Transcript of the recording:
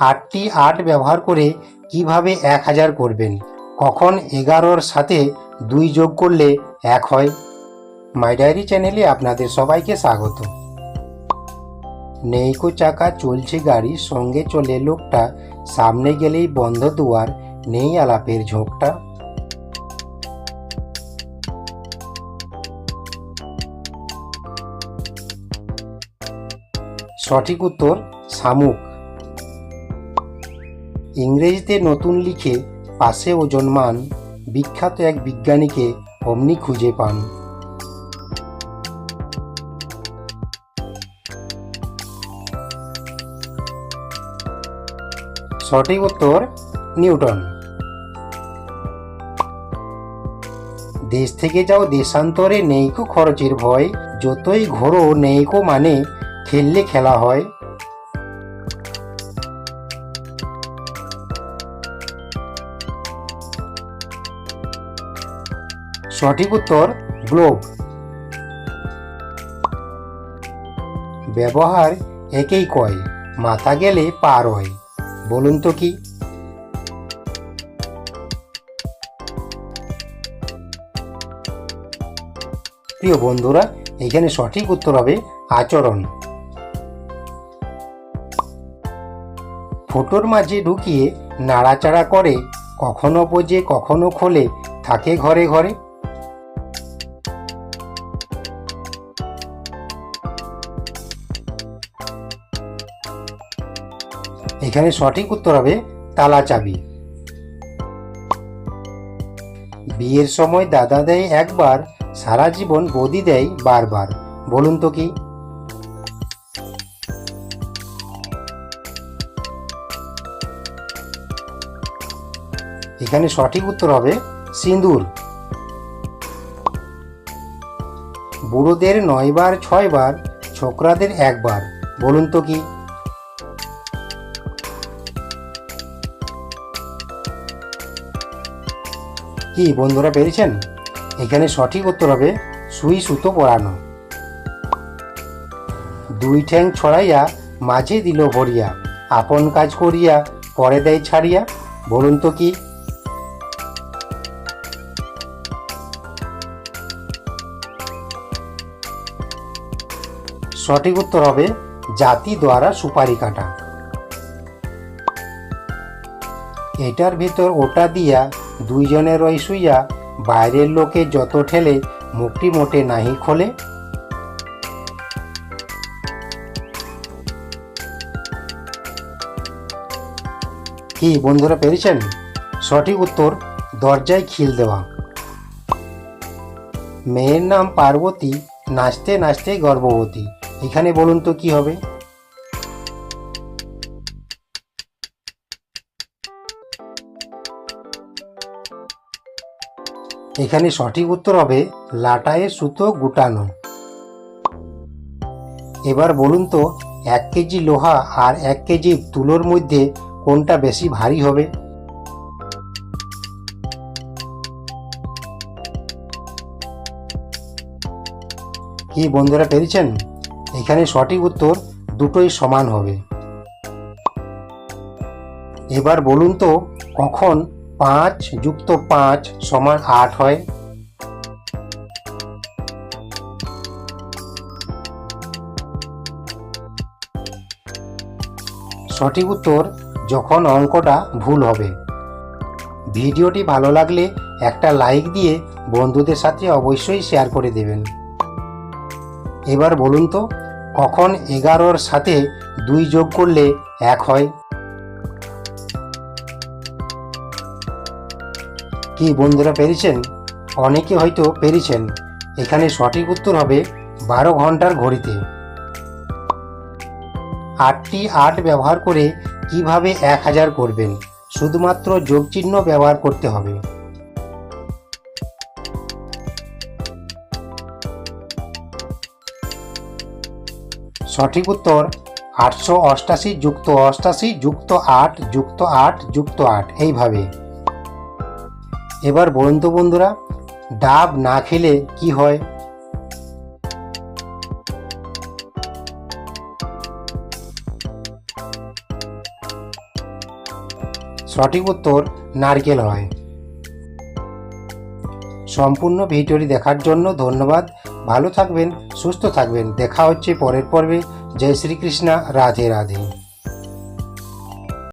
আটটি আট ব্যবহার করে কীভাবে এক হাজার করবেন? কখন এগারোর সাথে দুই যোগ করলে এক হয়? মাই ডায়েরি চ্যানেলে আপনাদের সবাইকে স্বাগত। নেইকো চাকা চলছে গাড়ি সঙ্গে চলে লোকটা সামনে গেলেই বন্ধ দুয়ার, নেই আলাপের ঝোঁকটা। সঠিক উত্তর, শামুক। ইংরেজিতে নতুন লিখে পাশে ওজন মান বিখ্যাত এক বিজ্ঞানীকে অমনি খুঁজে পান। সঠিক উত্তর, নিউটন। দেশ থেকে যাও দেশান্তরে নেইকো খরচের ভয়, যতই ঘোরো নেইকো মানে খেললে খেলা হয়। সঠিক উত্তর গ্লোব। ব্যবহার একেই কয়, মাথা গেলে পার হয়। বলুন তো কি? প্রিয় বন্ধুরা, এখানে সঠিক উত্তর হবে আচরণ। ফোটোর মাঝে ঢুকিয়ে নাড়াচাড়া করে কখনো বোঝে, কখনো খোলে, থাকে ঘরে ঘরে। এখানে সঠিক উত্তর হবে তালা চাবি। বিয়ের সময় দাদা দেয় একবার, সারা জীবন বদি দেয় বারবার। বলুন তো কি? এখানে সঠিক উত্তর হবে সিঁদুর। বুড়োদের নয়বার, ছয়বার, ছোকরাদের একবার। বলুন তো কি? কি বন্ধুরা পেরেছেন? এখানে সঠিক উত্তর হবে সুই সুতো পরানো। দুই ঠ্যাং ছড়াইয়া মাঝে দিল ভরিয়া, আপন কাজ করিয়া, পরে দেয় ছাড়িয়া, বলুন তো কি? সঠিক উত্তর হবে জাতি দ্বারা সুপারি কাটা। এটার ভিতর ওটা দিয়া দুইজনের ওই শুইয়া বাইরের লোকে যত ঠেলে মুখটি মোটে নাহি খোলে। কি বন্ধুরা পেরেছেন? সঠিক উত্তর, দরজায় খিল দেওয়া। মেয়ের নাম পার্বতী, নাচতে নাচতে গর্ভবতী। এখানে বলুন তো কি হবে? এখানে সঠিক উত্তর হবে লাটায়ে সুতো গুটানো। এবার বলুন তো, এক কেজি লোহা আর এক কেজি তুলোর মধ্যে কোনটা বেশি ভারী হবে? কি বন্ধুরা পেরেছেন? এখানে সঠিক উত্তর দুটোই সমান হবে। এবার বলুন তো, কখন পাঁচ যুক্ত পাঁচ সমান আট হয়। সঠিক উত্তর যখন অঙ্কটা ভুল হবে। ভিডিওটি ভালো লাগলে একটা লাইক দিয়ে বন্ধুদের সাথে অবশ্যই শেয়ার করে দেবেন। এবার বলুন তো, কখন এগারোর সাথে দুই যোগ করলে এক হয়? কি বন্ধুরা পেরেছেন? অনেকে হয়তো পেরেছেন। এখানে সঠিক উত্তর হবে বারো ঘণ্টার ঘড়িতে। আটটি আট ব্যবহার করে কীভাবে এক হাজার করবেন? শুধুমাত্র যোগচিহ্ন ব্যবহার করতে হবে। সঠিক উত্তর আটশো অষ্টাশি যুক্ত অষ্টাশি যুক্ত আট যুক্ত আট যুক্ত আট। এইভাবে এবার বলুন তো বন্ধুরা, ডাব না খেলে কি হয়? সঠিক উত্তর, নারকেল হয়। সম্পূর্ণ ভিডিওটি দেখার জন্য ধন্যবাদ। ভালো থাকবেন, সুস্থ থাকবেন। দেখা হচ্ছে পরের পর্বে। জয় শ্রীকৃষ্ণা, রাধে রাধে।